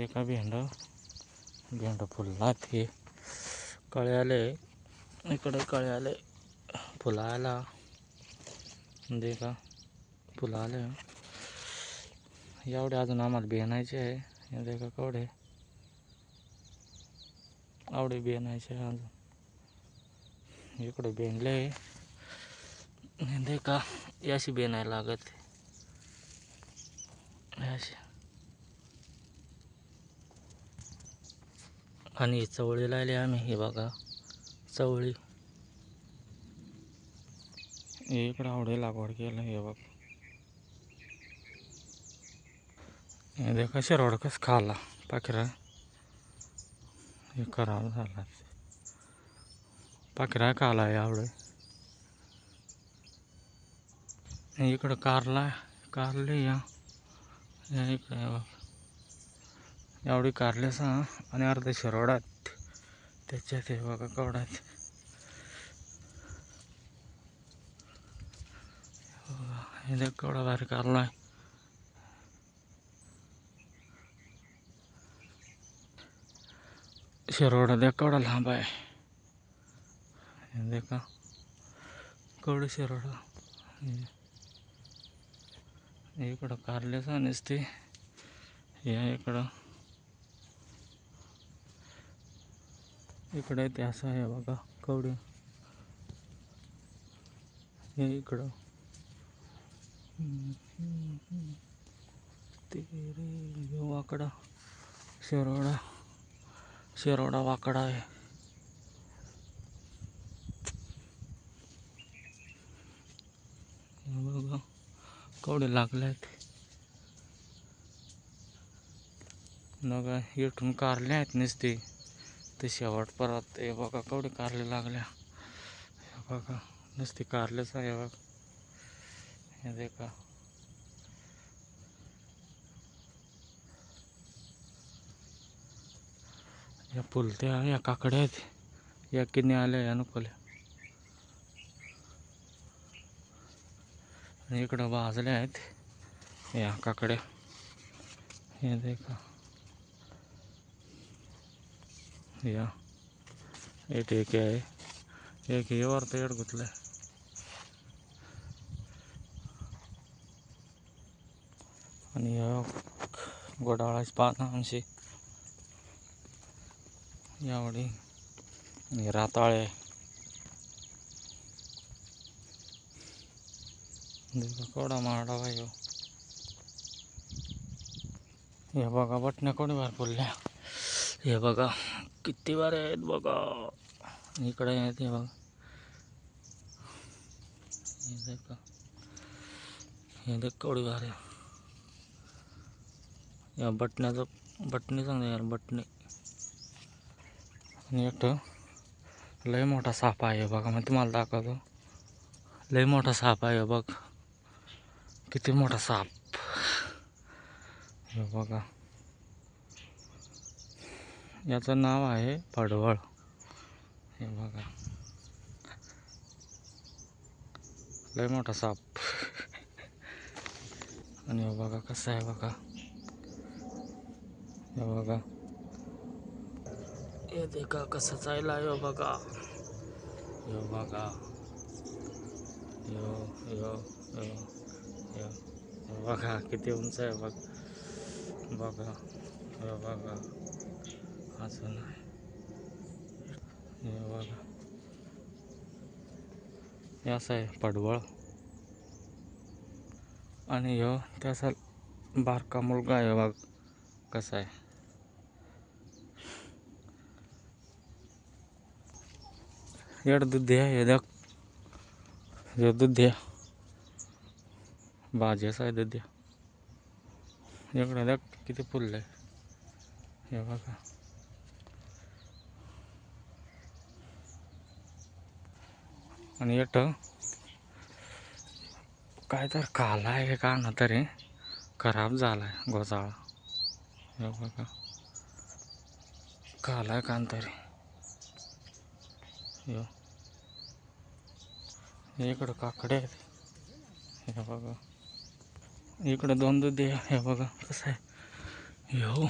ते का भेंड भेंड फुलला ते. कळे आले इकडे कळे आले आला दे का फुलाले आले एवढे अजून आम्हाला बेनायचे आहे. देखा दे का आवडे बेनायचे अजून. इकडे बेनले. देखा दे का याशी बेनाय लागत. याशी. आणि चवळी लावली आम्ही. हे बघा चवळी. हे इकडं आवडे लागवड केलं हे बघ. हे दे कसे खाला पाखरा. हे खराब झाला. पाखरा खाला आवडे. इकडं कारला कारले या. इकडे बघ. एवढी कारले सा आणि अर्धे शिरोडात त्याच्यात हे बघा कवडात हे देख भारी कारला आहे. शिरोडा देख कवडा लांब आहे. देखा कवड शिरोडा. इकडं हे इकडं कारल्याचा नसते. या इकडं. इकडे ते असं आहे बघा कवडे. हे इकडं. ते रे वाकडा. शिरोडा. शिरोडा वाकडा आहे. बघा कवडे लागले आहेत बघा इथून कारले आहेत नुसते. ते शेवट परत हे बघा कवडे कारले लागल्या. हे बघा नुसती कारलेच आहे बघा. हे देखा. या पुलत्या या काकड्या आहेत. या किन्ने आल्या या नुकल्या आणि इकडं भाजल्या आहेत. या काकड्या. हे देखा. या. एक एक आहे. एक हे वरतं एड आहे आणि ह्या गोडाळाची पानं आमची. यावडी. आणि राताळे. कोडा माडावा यो हो. हे. बघा बटण्या कोणी बाहेर फुलल्या हे बघा. किती बारे आहेत बघा. इकडे आहेत हे बघा. हे देखा. हे देख केवढी भारी आहे. या बटण्याचं बटणी सांगते यार बटणी. आणि एक लय मोठा साप आहे बघा मग तुम्हाला दाखवतो. लय मोठा साप आहे बघ. किती मोठा साप. हे बघा. याचं नाव आहे पडवळ हे बघा. लय मोठा साप. आणि हे बघा कसं आहे बघा. हे बघा. हे देखा कसं चायला यो हो बघा. यो बघा. यो यो यो यो. बघा किती उंच आहे बघ. बघा. यो बघा. असं नाही हे। बघा हे असं आहे पडवळ आणि ह्यो त्याचा बारका मुलगा आहे बघ कसा आहे। एड दुधिया हे देख। हे दुधिया भाजीच आहे दुधिया इकडे देख किती फुलले। हे बघा। आणि एट काय तर काला आहे का ना तरी. खराब झालाय घोसाळा. हे बघा. आहे का तरी. यो. इकडं काकडे आहेत. हे बघा. इकडं दोन दुधी आहे. हे बघा कसं आहे. यो.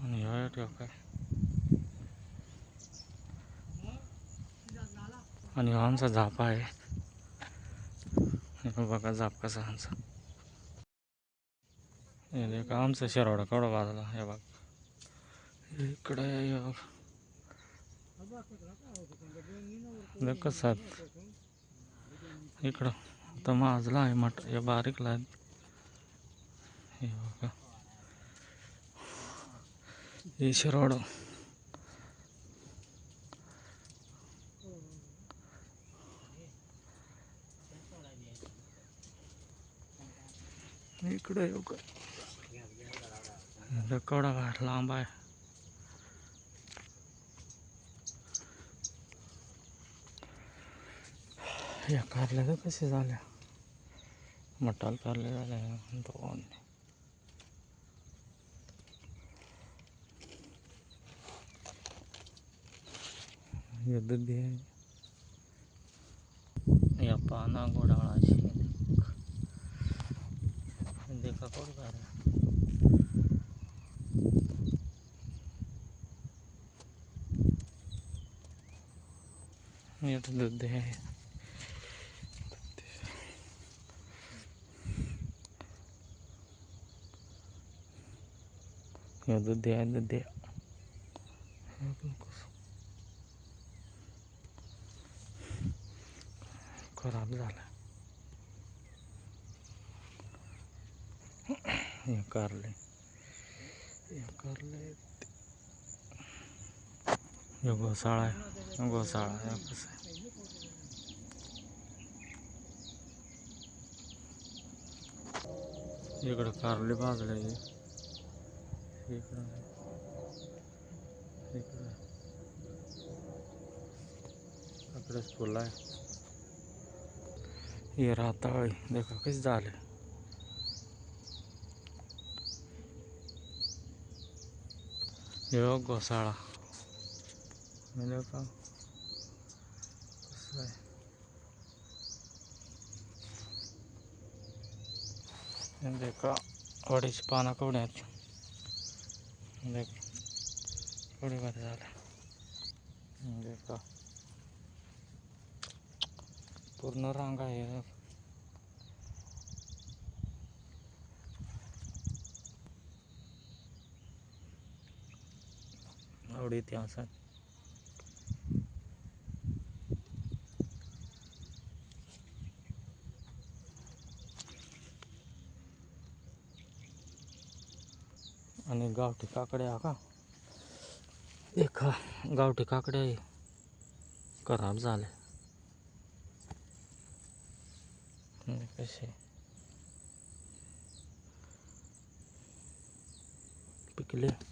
आणि काय? आणि आमचा झापा आहे. बघा झाप कसा आमचा. हे देख आमचा शिरवडा केवढा बाजला हे बघ. इकडे कसा बघ इकडं आता माजला आहे मट हे बारीकला आहे हे बघा. हे शिरवडा. इकडे येऊ का? केवढा बाहेर लांब आहे. या कारल्या तर कसे झाल्या? मटाल कारल्या झाल्या दोन. युद्ध दे या पाना घोडाळाची येतं दूध आहे हे दूध आहे दूध आहे कसं खराब झाला. हे कारले. हे कारले. हे घोसाळा आहे. घोसाळा हे कसं आहे इकडं कारले भाजले इकडं इकडं इकडेच फुलं आहे हे राताळी देखा कसे झाले हे बघ घोसाळा हे देखा कसं आहे हे देखा वडीची पानं केवढी आहेत देख केवढी भारी झालं हे। देखा पूर्ण रांग आहे हे. आवडी इतिहास गावठी काकड्या का? एका गावठी काकड्या आहे खराब झाले. कसे पिकले.